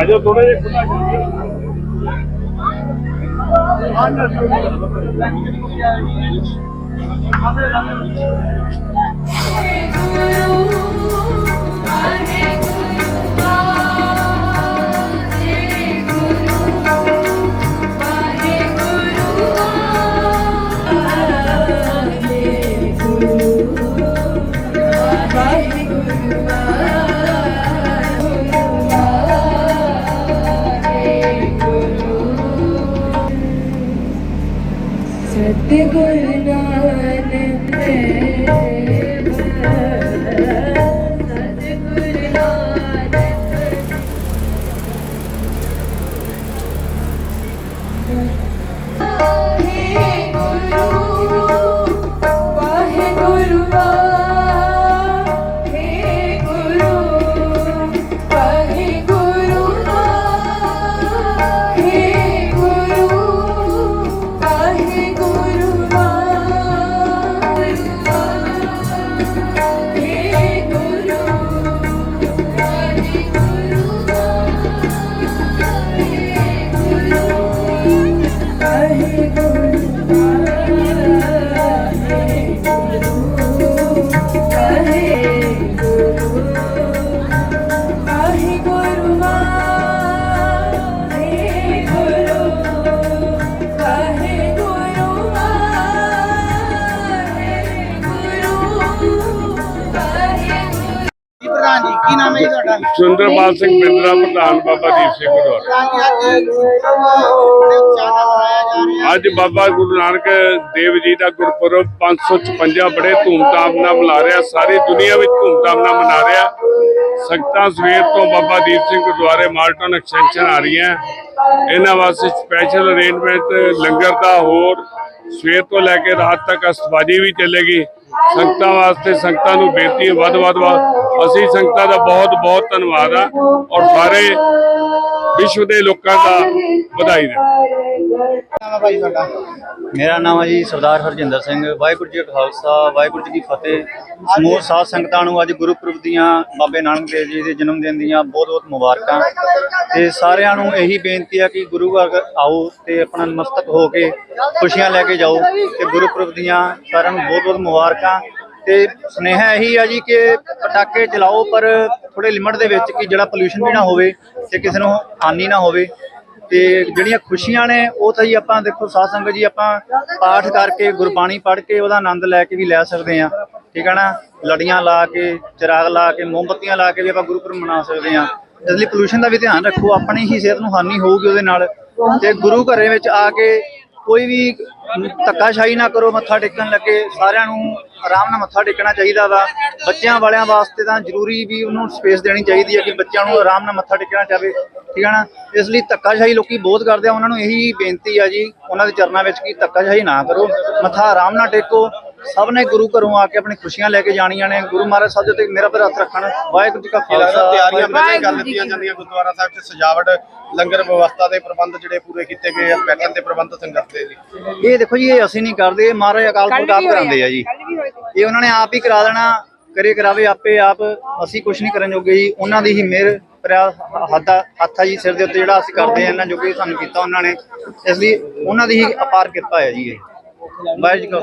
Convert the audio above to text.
ਆਜੋ ਥੋੜਾ ਜਿਹਾ ਖੁੱਲਾ ਕਰੀਏ ਆਜੋ। ਕਰ ਸਤਿਗੁਰ ਨਾਨਕ ਦੇਵ ਸਤਿਗੁਰ ਨਾਨਕ ਜੀ ਕੀ ਨਾਮ ਹੈ ਜੀ ਤੁਹਾਡਾ? ਸੁੰਦਰਪਾਲ ਸਿੰਘ ਬਿੰਦਰਾ, ਪ੍ਰਧਾਨ ਬਾਬਾ ਦੀਪ ਸਿੰਘ ਗੁਰਦੁਆਰਾ ਪ੍ਰਧਾਨ ਅੱਜ ਬੜੇ ਉਤਸ਼ਾਹ ਨਾਲ ਮਨਾਇਆ ਜਾ ਰਿਹਾ ਅੱਜ ਬਾਬਾ ਗੁਰੂ ਨਾਨਕ ਦੇਵ ਜੀ ਦਾ ਗੁਰਪੁਰਬ 556 ਬੜੇ ਧੂਮਧਾਮ ਨਾਲ ਮਨਾ ਰਿਹਾ, ਸਾਰੀ ਦੁਨੀਆ ਵਿੱਚ ਧੂਮਧਾਮ ਨਾਲ ਮਨਾ ਰਿਹਾ। ਸੰਗਤਾਂ ਸਵੇਰ ਤੋਂ ਬਾਬਾ ਦੀਪ ਸਿੰਘ ਗੁਰਦੁਆਰੇ ਮਾਲਟਨ ਐਕਸਟੈਂਸ਼ਨ ਆ ਰਹੀਆਂ। ਇਹਨਾਂ ਵਾਸਤੇ ਸਪੈਸ਼ਲ ਅਰੇਂਜਮੈਂਟ ਲੰਗਰ ਦਾ ਹੋਰ ਸਵੇਰ ਤੋਂ ਲੈ ਕੇ ਰਾਤ ਤੱਕ ਅਸਤਬਾਜੀ ਵੀ ਚੱਲੇਗੀ। ਸੰਗਤਾਂ ਵਾਸਤੇ ਸੰਗਤਾਂ ਨੂੰ ਬੇਨਤੀ ਹੈ ਵੱਧ ਵੱਧ ਵੱਧ ਅਸੀਂ ਸੰਗਤਾਂ ਦਾ ਬਹੁਤ ਬਹੁਤ ਧੰਨਵਾਦ ਆ ਔਰ ਸਾਰੇ ਵਿਸ਼ਵ ਦੇ ਲੋਕਾਂ ਦਾ ਵਧਾਈ ਦੇ ਭਾਈ ਤੁਹਾਡਾ ਮੇਰਾ ਨਾਮ ਹੈ ਜੀ ਸਰਦਾਰ ਹਰਜਿੰਦਰ ਸਿੰਘ। ਵਾਹਿਗੁਰੂ ਜੀ ਕਾ ਖਾਲਸਾ, ਵਾਹਿਗੁਰੂ ਜੀ ਕੀ ਫਤਿਹ। ਸਮੂਹ ਸਾਧ ਸੰਗਤਾਂ ਨੂੰ ਅੱਜ ਗੁਰਪੁਰਬ ਦੀਆਂ ਬਾਬੇ ਨਾਨਕ ਦੇਵ ਜੀ ਦੇ ਜਨਮ ਦਿਨ ਦੀਆਂ ਬਹੁਤ-ਬਹੁਤ ਮੁਬਾਰਕਾਂ। ਤੇ ਸਾਰਿਆਂ ਨੂੰ ਇਹੀ ਬੇਨਤੀ ਹੈ ਕਿ ਗੁਰੂ ਘਰ ਆਓ ਤੇ ਆਪਣਾ ਨਮਸਤਕ ਹੋ ਕੇ ਖੁਸ਼ੀਆਂ ਲੈ ਕੇ ਜਾਓ। ਤੇ ਗੁਰਪੁਰਬ ਦੀਆਂ ਸਾਰਿਆਂ ਨੂੰ ਬਹੁਤ-ਬਹੁਤ ਮੁਬਾਰਕਾਂ। ਤੇ ਸੁਨੇਹਾ ਇਹੀ ਆ ਜੀ ਕਿ ਪਟਾਕੇ ਚਲਾਓ, ਪਰ ਥੋੜੇ ਲਿਮਟ ਦੇ ਵਿੱਚ ਕਿ ਜਿਹੜਾ ਪੋਲੂਸ਼ਨ ਵੀ ਨਾ ਹੋਵੇ ਤੇ ਕਿਸੇ ਨੂੰ ਹਾਨੀ ਨਾ ਹੋਵੇ। ਤੇ ਜਿਹੜੀਆਂ ਖੁਸ਼ੀਆਂ ਨੇ, ਉਹ ਤਾਂ ਜੀ ਆਪਾਂ ਦੇਖੋ ਸਾਧ ਸੰਗਤ ਜੀ, ਆਪਾਂ ਪਾਠ ਕਰਕੇ, ਗੁਰਬਾਣੀ ਪੜ੍ਹ ਕੇ ਉਹਦਾ ਆਨੰਦ ਲੈ ਕੇ ਵੀ ਲੈ ਸਕਦੇ ਆ ਠੀਕ ਹੈ ਨਾ? ਲੜੀਆਂ ਲਾ ਕੇ, ਚਿਰਾਗ ਲਾ ਕੇ, ਮੋਮਬੱਤੀਆਂ ਲਾ ਕੇ ਵੀ ਆਪਾਂ ਗੁਰਪੁਰਬ ਮਨਾ ਸਕਦੇ ਆ ਇਸ ਲਈ ਪੋਲੂਸ਼ਨ ਦਾ ਵੀ ਧਿਆਨ ਰੱਖੋ, ਆਪਣੀ ਹੀ ਸਿਹਤ ਨੂੰ ਹਾਨੀ ਹੋਊਗੀ ਉਹਦੇ ਨਾਲ। ਤੇ ਗੁਰੂ ਘਰੇ ਵਿੱਚ ਆ ਕੇ ਕੋਈ ਵੀ ਧੱਕਾਸ਼ਾਹੀ ਨਾ ਕਰੋ, ਮੱਥਾ ਟੇਕਣ ਲੱਗੇ, ਸਾਰਿਆਂ ਨੂੰ ਆਰਾਮ ਨਾਲ ਮੱਥਾ ਟੇਕਣਾ ਚਾਹੀਦਾ ਵਾ। ਬੱਚਿਆਂ ਵਾਲਿਆਂ ਵਾਸਤੇ ਤਾਂ ਜ਼ਰੂਰੀ ਵੀ ਉਹਨੂੰ ਸਪੇਸ ਦੇਣੀ ਚਾਹੀਦੀ ਹੈ ਕਿ ਬੱਚਿਆਂ ਨੂੰ ਆਰਾਮ ਨਾਲ ਮੱਥਾ ਟੇਕਣਾ ਚਾਹੇ ਠੀਕ ਹੈ ਨਾ? ਇਸ ਲਈ ਧੱਕਾਸ਼ਾਹੀ ਲੋਕੀ ਬਹੁਤ ਕਰਦੇ ਆ, ਉਹਨਾਂ ਨੂੰ ਇਹੀ ਬੇਨਤੀ ਆ ਜੀ, ਉਹਨਾਂ ਦੇ ਚਰਨਾਂ ਵਿੱਚ ਕਿ ਧੱਕਾਸ਼ਾਹੀ ਨਾ ਕਰੋ, ਮੱਥਾ ਆਰਾਮ ਨਾਲ ਟੇਕੋ। ਸਭ ਨੇ ਗੁਰੂ ਘਰੋਂ ਆ ਕੇ ਆਪਣੀ ਖੁਸ਼ੀਆਂ ਲੈ ਕੇ ਜਾਣੀਆਂ ਨੇ। ਗੁਰੂ ਮਹਾਰਾਜ ਸਾਹਿਬ ਦੇ ਉੱਤੇ ਮੇਰਾ ਪਰ ਹੱਥ ਰੱਖਣ। ਵਾਹਿਗੁਰੂ ਜੀ ਕਾ ਖਾਲਸਾ। ਤਿਆਰੀਆਂ ਪਹਿਲਾਂ ਕਰ ਦਿੱਤੀਆਂ ਜਾਂਦੀਆਂ ਗੁਰਦੁਆਰਾ ਸਾਹਿਬ 'ਚ ਸਜਾਵਟ ਲੰਗਰ ਵਿਵਸਥਾ ਦੇ ਪ੍ਰਬੰਧ ਜਿਹੜੇ ਪੂਰੇ ਕੀਤੇ ਗਏ ਆ ਬੈਠਣ ਦੇ ਪ੍ਰਬੰਧ ਸੰਗਤ ਦੇ ਜੀ। ਇਹ ਦੇਖੋ ਜੀ ਇਹ ਅਸੀਂ ਨਹੀਂ ਕਰਦੇ। ਇਹ ਮਹਾਰਾਜ ਅਕਾਲ ਪੁਰਖ ਆਪ ਕਰਾਉਂਦੇ ਆ। ਜੀ। ਇਹ ਉਹਨਾਂ ਨੇ ਆਪ ਹੀ ਕਰਾ ਦੇਣਾ। ਕਰੇ ਕਰਾਵੇ ਆਪੇ ਆਪ। ਅਸੀਂ ਕੁਝ ਨਹੀਂ ਕਰਨ ਜੋਗੇ ਜੀ। ਉਹਨਾਂ ਦੀ ਹੀ ਮਿਹਰ ਪ੍ਰਿਆ ਹੱਥ ਹੱਥ ਆ ਜੀ ਸਿਰ ਦੇ ਉੱਤੇ ਜਿਹੜਾ ਅਸੀਂ ਕਰਦੇ ਆ ਇਹਨਾਂ ਜੋਗੇ ਸਾਨੂੰ ਕੀਤਾ ਉਹਨਾਂ ਨੇ। ਇਸ ਲਈ ਉਹਨਾਂ ਦੀ ਹੀ ਅਪਾਰ ਕਿਰਪਾ ਹੈ ਜੀ ਇਹ। ਵਾਹਿਗੁਰੂ ਜੀ ਕਾ